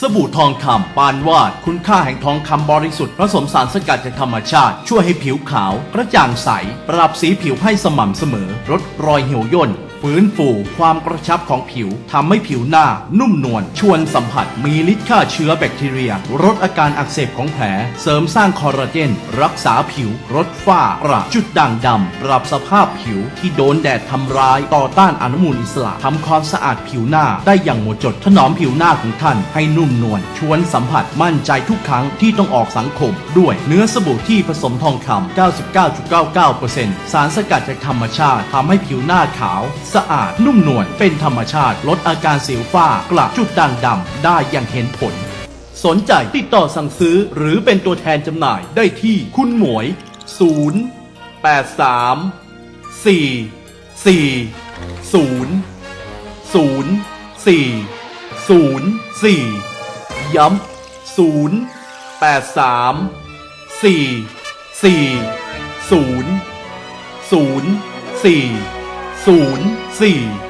สบู่ทองคำปานวาด คุณค่าแห่งทองคำบริสุทธิ์ผสมสารสกัดจากธรรมชาติ ช่วยให้ผิวขาว กระจ่างใส ปรับสีผิวให้สม่ำเสมอ ลดรอยเหี่ยวย่นฟื้นฟูความกระชับของผิวทำให้ผิวหน้า นุ่มนวลชวนสัมผัส มีฤทธิ์ฆ่าเชื้อแบคทีเรีย ลดอาการอักเสบของแผล เสริมสร้างคอลลาเจน รักษาผิวลดฝ้ากระจุดด่างดำ ปรับสภาพผิวที่โดนแดดทำร้าย ต่อต้านอนุมูลอิสระทำความสะอาดผิวหน้าได้อย่างหมดจดถนอมผิวหน้าของท่านให้นุ่มนวลชวนสัมผัสมั่นใจทุกครั้งที่ต้องออกสังคม ด้วยเนื้อสบู่ที่ผสมทองคำ 99.99%สารสกัดจากธรรมชาติทำให้ผิวหน้าขาว สะอาดนุ่มนวลเป็นธรรมชาติ ลดอาการสิวฝ้ากระจุดด่างดำได้อย่างเห็นผล สนใจติดต่อสั่งซื้อหรือเป็นตัวแทนจำหน่ายได้ที่คุณหมวย 0 8 3 4 4 0 0 4 0 4 ย้ำ 0 8 3 4 4 0 0 4 0 4